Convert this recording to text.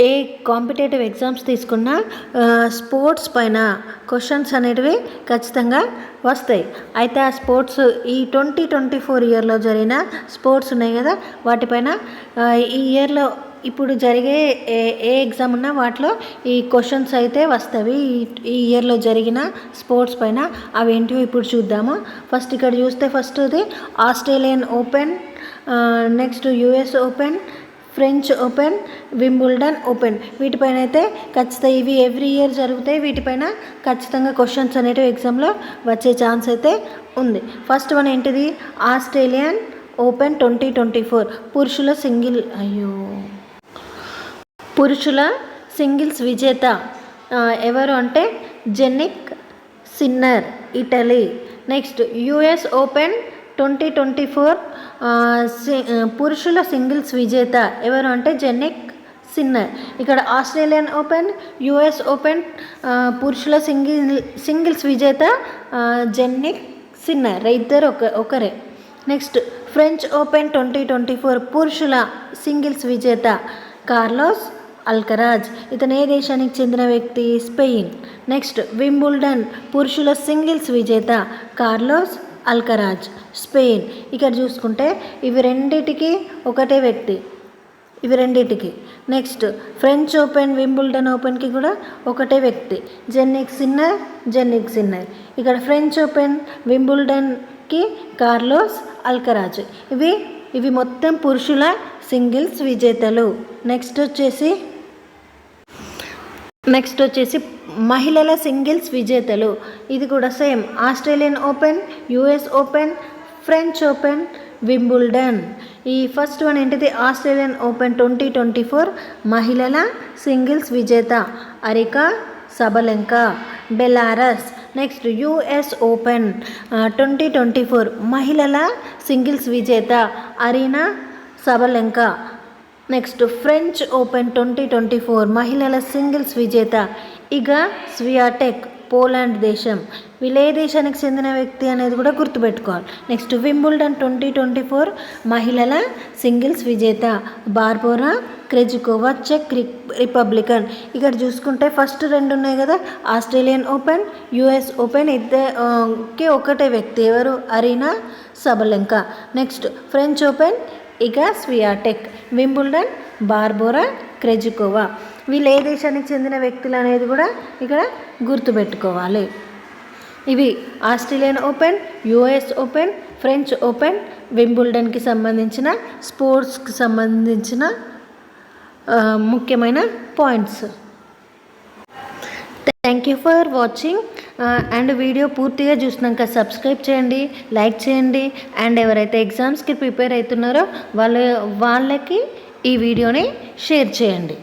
ఏ competitive exams తీసుకున్నా sports పైన questions అనేటివి ఖచ్చితంగా వస్తాయి. అయితే ఆ స్పోర్ట్స్ ఈ ట్వంటీ ట్వంటీ ఫోర్ ఇయర్లో జరిగిన స్పోర్ట్స్ ఉన్నాయి కదా వాటిపైన ఈ ఇయర్లో ఇప్పుడు జరిగే ఏ ఏ ఎగ్జామ్ ఉన్నా వాటిలో ఈ క్వశ్చన్స్ అయితే వస్తాయి. ఈ- ఈ ఇయర్లో జరిగిన స్పోర్ట్స్ పైన అవి ఇప్పుడు చూద్దాము. ఫస్ట్ ఇక్కడ చూస్తే ఫస్ట్ ఇది Australian Open next US Open French Open Wimbledon Open వీటిపైన అయితే ఖచ్చితంగా ఇవి ఎవ్రీ ఇయర్ జరుగుతాయి. వీటిపైన ఖచ్చితంగా క్వశ్చన్స్ అనేటివి ఎగ్జామ్లో వచ్చే ఛాన్స్ అయితే ఉంది. ఫస్ట్ వన్ ఏంటిది? Australian Open twenty twenty four పురుషుల సింగిల్ అయ్యో. పురుషుల సింగిల్స్ విజేత ఎవరు అంటే Jannik Sinner Italy. Next US Open twenty twenty four పురుషుల సింగిల్స్ విజేత ఎవరు అంటే జెనిక్ సిన్నర్. ఇక్కడ ఆస్ట్రేలియన్ ఓపెన్ యుఎస్ ఓపెన్ పురుషుల సింగిల్ సింగిల్స్ విజేత జెన్నిక్ సిన్నర్. ఇద్దరు ఒక ఒకరే. Next French Open twenty twenty four పురుషుల సింగిల్స్ విజేత కార్లోస్ అల్కరాజ్. ఇతను ఏ దేశానికి చెందిన వ్యక్తి? స్పెయిన్. నెక్స్ట్ వింబుల్డన్ పురుషుల సింగిల్స్ విజేత కార్లోస్ అల్కరాజ్ స్పెయిన్. ఇక్కడ చూసుకుంటే ఇవి రెండిటికి ఒకటే వ్యక్తి. ఇవి రెండిటికి. నెక్స్ట్ ఫ్రెంచ్ ఓపెన్ వింబుల్డన్ ఓపెన్కి కూడా ఒకటే వ్యక్తి. Jannik Sinner Jannik Sinner. ఇక్కడ ఫ్రెంచ్ ఓపెన్ వింబుల్డన్కి కార్లోస్ అల్కరాజ్. ఇవి ఇవి మొత్తం పురుషుల సింగిల్స్ విజేతలు. నెక్స్ట్ వచ్చేసి నెక్స్ట్ వచ్చేసి మహిళల సింగిల్స్ విజేతలు. ఇది కూడా same Australian Open US Open French Open Wimbledon ఈ ఫస్ట్ వన్ ఏంటిది? Australian Open twenty twenty four మహిళల సింగిల్స్ విజేత. Aryna Sabalenka Belarus. Next US Open twenty twenty four మహిళల సింగిల్స్ విజేత. Aryna Sabalenka. Next French Open twenty twenty four మహిళల singles విజేత. Iga Swiatek Poland దేశం. వీళ్ళు ఏ దేశానికి చెందిన వ్యక్తి అనేది కూడా గుర్తుపెట్టుకోవాలి. Next Wimbledon twenty twenty four మహిళల సింగిల్స్ విజేత. బార్బోరా క్రెజికోవా చెక్ రిపబ్లికన్ ఇక్కడ చూసుకుంటే ఫస్ట్ రెండు ఉన్నాయి కదా ఆస్ట్రేలియన్ ఓపెన్ యుఎస్ ఓపెన్ ఇద్దరికి ఒకటే వ్యక్తి ఎవరు? Aryna Sabalenka. Next French Open Iga Swiatek Wimbledon Barbora Krejcikova. వీళ్ళు ఏ దేశానికి చెందిన వ్యక్తులు అనేది కూడా ఇక్కడ గుర్తుపెట్టుకోవాలి. ఇవి Australian Open US Open French Open వింబుల్డన్కి సంబంధించిన స్పోర్ట్స్కి సంబంధించిన ముఖ్యమైన points. Thank you for watching. And video పూర్తిగా చూసినాక సబ్స్క్రైబ్ చేయండి లైక్ చేయండి అండ్ ఎవరైతే ఎగ్జామ్స్కి ప్రిపేర్ అవుతున్నారో వాళ్ళ వాళ్ళకి ఈ వీడియోని షేర్ చేయండి.